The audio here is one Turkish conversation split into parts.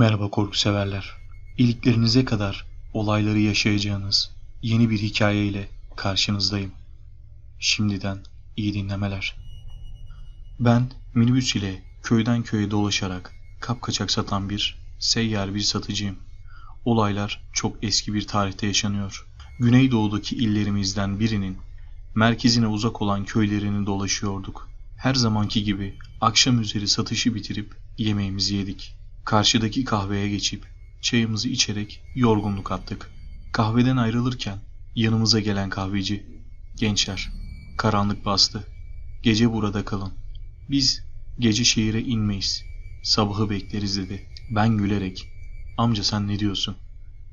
Merhaba korku severler. İliklerinize kadar olayları yaşayacağınız yeni bir hikaye ile karşınızdayım. Şimdiden iyi dinlemeler. Ben minibüs ile köyden köye dolaşarak kapkaçak satan bir seyyar bir satıcıyım. Olaylar çok eski bir tarihte yaşanıyor. Güneydoğudaki illerimizden birinin merkezine uzak olan köylerini dolaşıyorduk. Her zamanki gibi akşam üzeri satışı bitirip yemeğimizi yedik. Karşıdaki kahveye geçip çayımızı içerek yorgunluk attık. Kahveden ayrılırken yanımıza gelen kahveci, gençler, karanlık bastı. Gece burada kalın. Biz gece şehire inmeyiz. Sabahı bekleriz dedi. Ben gülerek, amca sen ne diyorsun?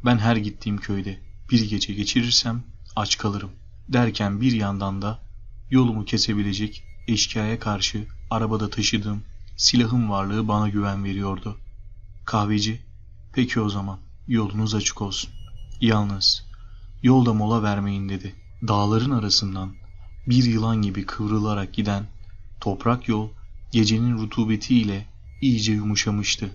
Ben her gittiğim köyde bir gece geçirirsem aç kalırım. Derken bir yandan da yolumu kesebilecek eşkıyaya karşı arabada taşıdığım silahın varlığı bana güven veriyordu. Kahveci, peki o zaman yolunuz açık olsun. Yalnız yolda mola vermeyin dedi. Dağların arasından bir yılan gibi kıvrılarak giden toprak yol gecenin rutubetiyle iyice yumuşamıştı.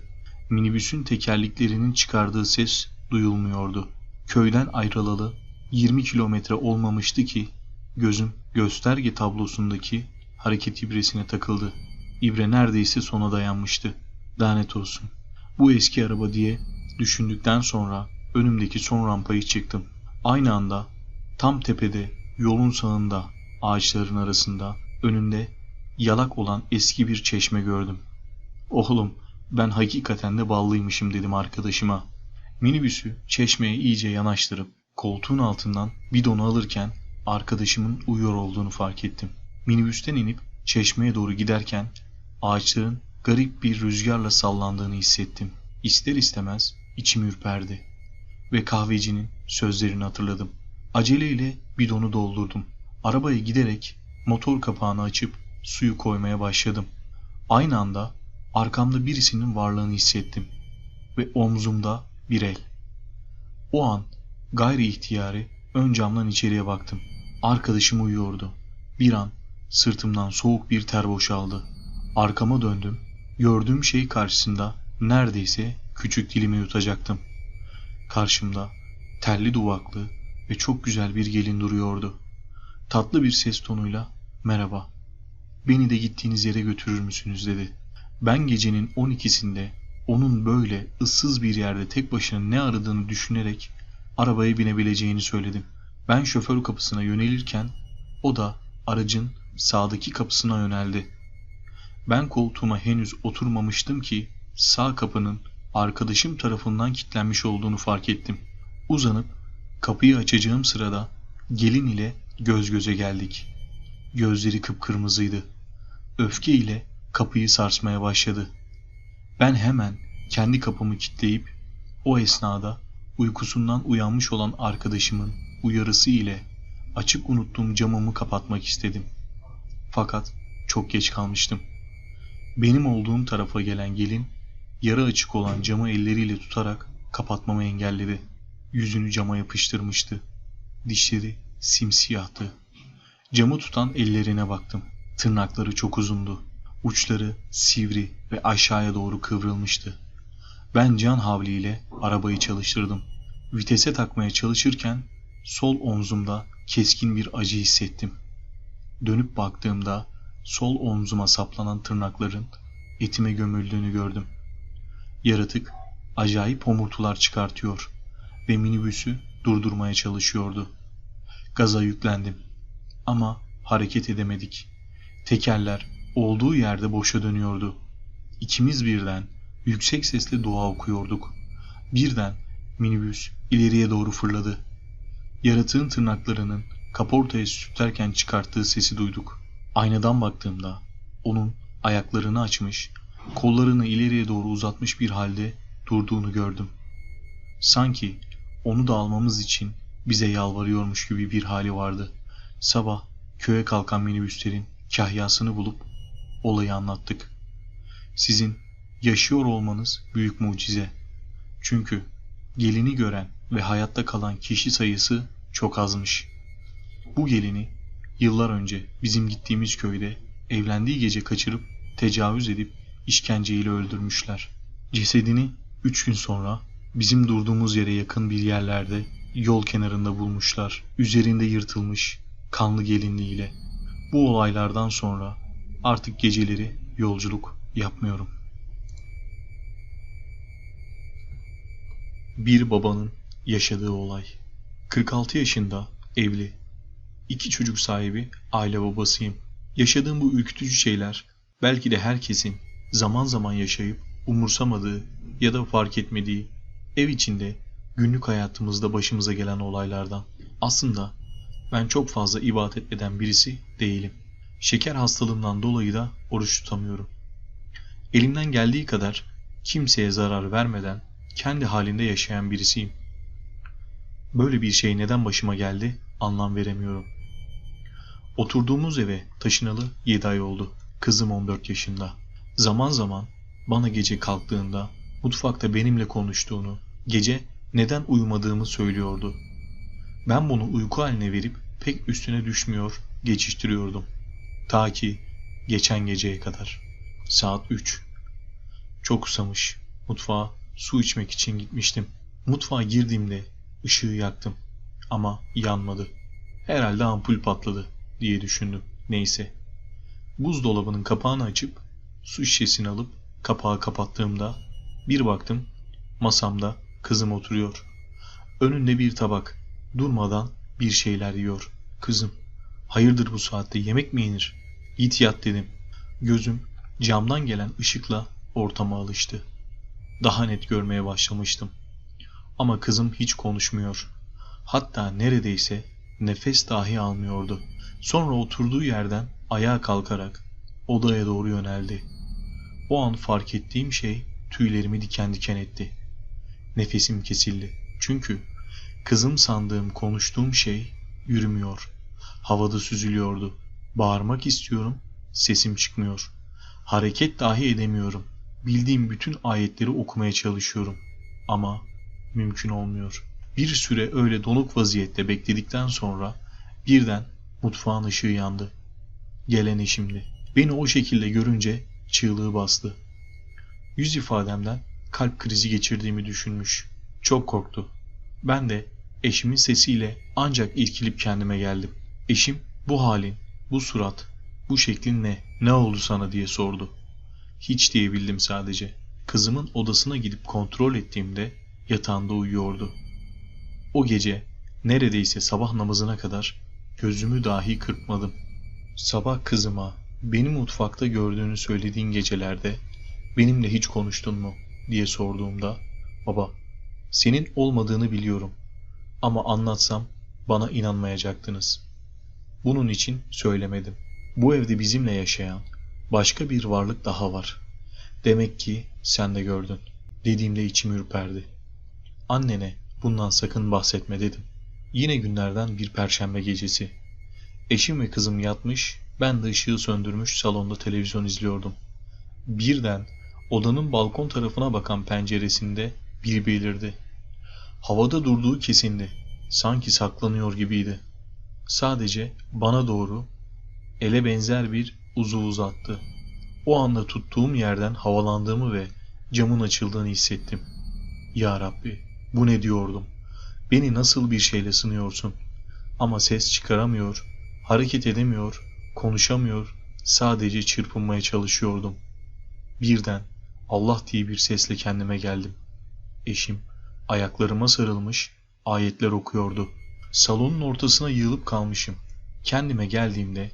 Minibüsün tekerleklerinin çıkardığı ses duyulmuyordu. Köyden ayrılalı 20 kilometre olmamıştı ki gözüm gösterge tablosundaki hareket ibresine takıldı. İbre neredeyse sona dayanmıştı. Lanet olsun. Bu eski araba diye düşündükten sonra önümdeki son rampayı çıktım. Aynı anda tam tepede yolun sağında ağaçların arasında önünde yalak olan eski bir çeşme gördüm. Oğlum ben hakikaten de ballıymışım dedim arkadaşıma. Minibüsü çeşmeye iyice yanaştırıp koltuğun altından bidonu alırken arkadaşımın uyuyor olduğunu fark ettim. Minibüsten inip çeşmeye doğru giderken ağaçların garip bir rüzgarla sallandığını hissettim. İster istemez içim ürperdi ve kahvecinin sözlerini hatırladım. Aceleyle bidonu doldurdum. Arabaya giderek motor kapağını açıp suyu koymaya başladım. Aynı anda arkamda birisinin varlığını hissettim ve omzumda bir el. O an gayri ihtiyari ön camdan içeriye baktım. Arkadaşım uyuyordu. Bir an sırtımdan soğuk bir ter boşaldı. Arkama döndüm. Gördüğüm şey karşısında neredeyse küçük dilimi yutacaktım. Karşımda telli duvaklı ve çok güzel bir gelin duruyordu. Tatlı bir ses tonuyla merhaba beni de gittiğiniz yere götürür müsünüz dedi. Ben gecenin 12'sinde onun böyle ıssız bir yerde tek başına ne aradığını düşünerek arabaya binebileceğini söyledim. Ben şoför kapısına yönelirken o da aracın sağdaki kapısına yöneldi. Ben koltuğuma henüz oturmamıştım ki sağ kapının arkadaşım tarafından kilitlenmiş olduğunu fark ettim. Uzanıp kapıyı açacağım sırada gelin ile göz göze geldik. Gözleri kıpkırmızıydı. Öfke ile kapıyı sarsmaya başladı. Ben hemen kendi kapımı kilitleyip o esnada uykusundan uyanmış olan arkadaşımın uyarısı ile açık unuttuğum camımı kapatmak istedim. Fakat çok geç kalmıştım. Benim olduğum tarafa gelen gelin yarı açık olan camı elleriyle tutarak kapatmamı engelledi. Yüzünü cama yapıştırmıştı. Dişleri simsiyahtı. Camı tutan ellerine baktım. Tırnakları çok uzundu. Uçları sivri ve aşağıya doğru kıvrılmıştı. Ben can havliyle arabayı çalıştırdım. Vitese takmaya çalışırken sol omzumda keskin bir acı hissettim. Dönüp baktığımda sol omzuma saplanan tırnakların etime gömüldüğünü gördüm. Yaratık acayip homurtular çıkartıyor ve minibüsü durdurmaya çalışıyordu. Gaza yüklendim ama hareket edemedik. Tekerler olduğu yerde boşa dönüyordu. İkimiz birden yüksek sesle dua okuyorduk. Birden minibüs ileriye doğru fırladı. Yaratığın tırnaklarının kaportaya sürterken çıkarttığı sesi duyduk. Aynadan baktığımda onun ayaklarını açmış, kollarını ileriye doğru uzatmış bir halde durduğunu gördüm. Sanki onu da almamız için bize yalvarıyormuş gibi bir hali vardı. Sabah köye kalkan minibüslerin kahyasını bulup olayı anlattık. Sizin yaşıyor olmanız büyük mucize. Çünkü gelini gören ve hayatta kalan kişi sayısı çok azmış. Bu gelini yıllar önce bizim gittiğimiz köyde evlendiği gece kaçırıp tecavüz edip işkenceyle öldürmüşler. Cesedini Üç gün sonra bizim durduğumuz yere yakın bir yerlerde yol kenarında bulmuşlar. Üzerinde yırtılmış kanlı gelinliğiyle. Bu olaylardan sonra artık geceleri yolculuk yapmıyorum. Bir babanın yaşadığı olay. 46 yaşında, evli. İki çocuk sahibi, aile babasıyım. Yaşadığım bu ürkütücü şeyler belki de herkesin zaman zaman yaşayıp umursamadığı ya da fark etmediği ev içinde günlük hayatımızda başımıza gelen olaylardan. Aslında ben çok fazla ibadet eden birisi değilim. Şeker hastalığımdan dolayı da oruç tutamıyorum. Elimden geldiği kadar kimseye zarar vermeden kendi halinde yaşayan birisiyim. Böyle bir şey neden başıma geldi anlam veremiyorum. Oturduğumuz eve taşınalı 7 ay oldu. Kızım 14 yaşında. Zaman zaman bana gece kalktığında mutfakta benimle konuştuğunu, gece neden uyumadığımı söylüyordu. Ben bunu uyku haline verip pek üstüne düşmüyor, geçiştiriyordum. Ta ki geçen geceye kadar. Saat 3. Çok susamış. Mutfağa su içmek için gitmiştim. Mutfağa girdiğimde ışığı yaktım. Ama yanmadı. Herhalde ampul patladı diye düşündüm. Neyse. Buzdolabının kapağını açıp su şişesini alıp kapağı kapattığımda bir baktım masamda kızım oturuyor. Önünde bir tabak. Durmadan bir şeyler yiyor. Kızım, hayırdır bu saatte yemek mi yenir? Git yat dedim. Gözüm camdan gelen ışıkla ortama alıştı. Daha net görmeye başlamıştım. Ama kızım hiç konuşmuyor. Hatta neredeyse nefes dahi almıyordu. Sonra oturduğu yerden ayağa kalkarak odaya doğru yöneldi. O an fark ettiğim şey tüylerimi diken diken etti. Nefesim kesildi. Çünkü kızım sandığım konuştuğum şey yürümüyor. Havada süzülüyordu. Bağırmak istiyorum, sesim çıkmıyor. Hareket dahi edemiyorum. Bildiğim bütün ayetleri okumaya çalışıyorum. Ama mümkün olmuyor. Bir süre öyle donuk vaziyette bekledikten sonra birden mutfağın ışığı yandı. Gelen eşimdi. Beni o şekilde görünce çığlığı bastı. Yüz ifademden kalp krizi geçirdiğimi düşünmüş. Çok korktu. Ben de eşimin sesiyle ancak irkilip kendime geldim. Eşim bu halin, bu surat, bu şeklin ne, ne oldu sana diye sordu. Hiç diyebildim sadece. Kızımın odasına gidip kontrol ettiğimde yatağında uyuyordu. O gece neredeyse sabah namazına kadar gözümü dahi kırpmadım. Sabah kızıma beni mutfakta gördüğünü söylediğin gecelerde benimle hiç konuştun mu diye sorduğumda baba senin olmadığını biliyorum ama anlatsam bana inanmayacaktınız. Bunun için söylemedim. Bu evde bizimle yaşayan başka bir varlık daha var. Demek ki sen de gördün. Dediğimde içim ürperdi. Annene bundan sakın bahsetme dedim. Yine günlerden bir perşembe gecesi. Eşim ve kızım yatmış, ben de ışığı söndürmüş salonda televizyon izliyordum. Birden odanın balkon tarafına bakan penceresinde biri belirdi. Havada durduğu kesindi. Sanki saklanıyor gibiydi. Sadece bana doğru ele benzer bir uzuv uzattı. O anda tuttuğum yerden havalandığımı ve camın açıldığını hissettim. Ya Rabbi, bu ne diyordum? Beni nasıl bir şeyle sınıyorsun? Ama ses çıkaramıyor, hareket edemiyor, konuşamıyor, sadece çırpınmaya çalışıyordum. Birden Allah diye bir sesle kendime geldim. Eşim ayaklarıma sarılmış, ayetler okuyordu. Salonun ortasına yığılıp kalmışım. Kendime geldiğimde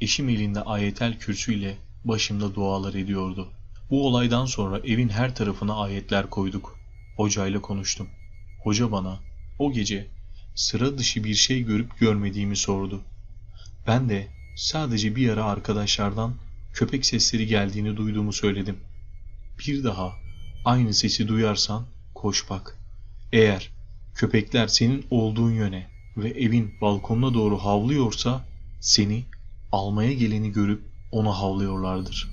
eşim elinde ayetel kürsüyle başımda dualar ediyordu. Bu olaydan sonra evin her tarafına ayetler koyduk. Hocayla konuştum. Hoca bana o gece sıra dışı bir şey görüp görmediğimi sordu. Ben de sadece bir ara arkadaşlardan köpek sesleri geldiğini duyduğumu söyledim. Bir daha aynı sesi duyarsan koş bak. Eğer köpekler senin olduğun yöne ve evin balkonuna doğru havlıyorsa seni almaya geleni görüp ona havlıyorlardır.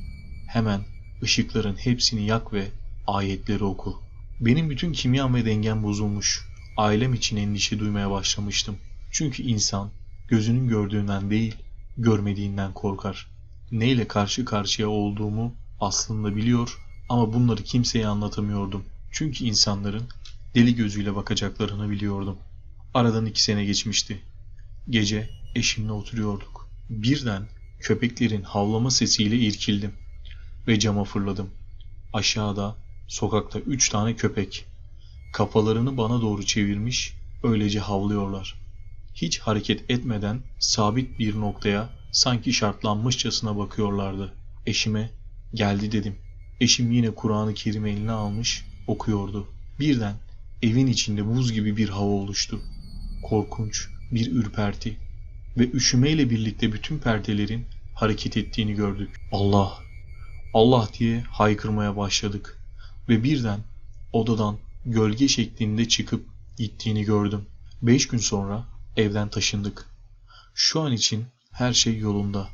Hemen ışıkların hepsini yak ve ayetleri oku. Benim bütün kimyam ve dengem bozulmuş. Ailem için endişe duymaya başlamıştım. Çünkü insan gözünün gördüğünden değil, görmediğinden korkar. Neyle karşı karşıya olduğumu aslında biliyor ama bunları kimseye anlatamıyordum. Çünkü insanların deli gözüyle bakacaklarını biliyordum. Aradan iki sene geçmişti. Gece eşimle oturuyorduk. Birden köpeklerin havlama sesiyle irkildim ve cama fırladım. Aşağıda sokakta üç tane köpek. Kafalarını bana doğru çevirmiş öylece havlıyorlar. Hiç hareket etmeden sabit bir noktaya sanki şartlanmışçasına bakıyorlardı. Eşime geldi dedim. Eşim yine Kur'an-ı Kerim eline almış okuyordu. Birden evin içinde buz gibi bir hava oluştu. Korkunç bir ürperti ve üşümeyle birlikte bütün perdelerin hareket ettiğini gördük. Allah! Allah diye haykırmaya başladık ve birden odadan gölge şeklinde çıkıp gittiğini gördüm. Beş gün sonra evden taşındık. Şu an için her şey yolunda.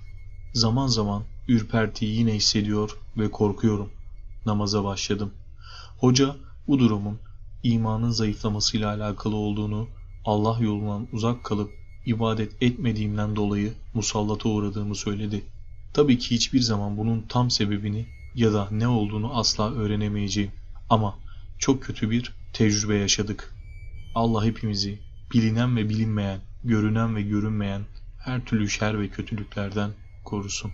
Zaman zaman ürpertiyi yine hissediyor ve korkuyorum. Namaza başladım. Hoca bu durumun imanın zayıflamasıyla alakalı olduğunu, Allah yolundan uzak kalıp ibadet etmediğimden dolayı musallata uğradığımı söyledi. Tabii ki hiçbir zaman bunun tam sebebini ya da ne olduğunu asla öğrenemeyeceğim. Ama çok kötü bir tecrübe yaşadık. Allah hepimizi bilinen ve bilinmeyen, görünen ve görünmeyen her türlü şer ve kötülüklerden korusun.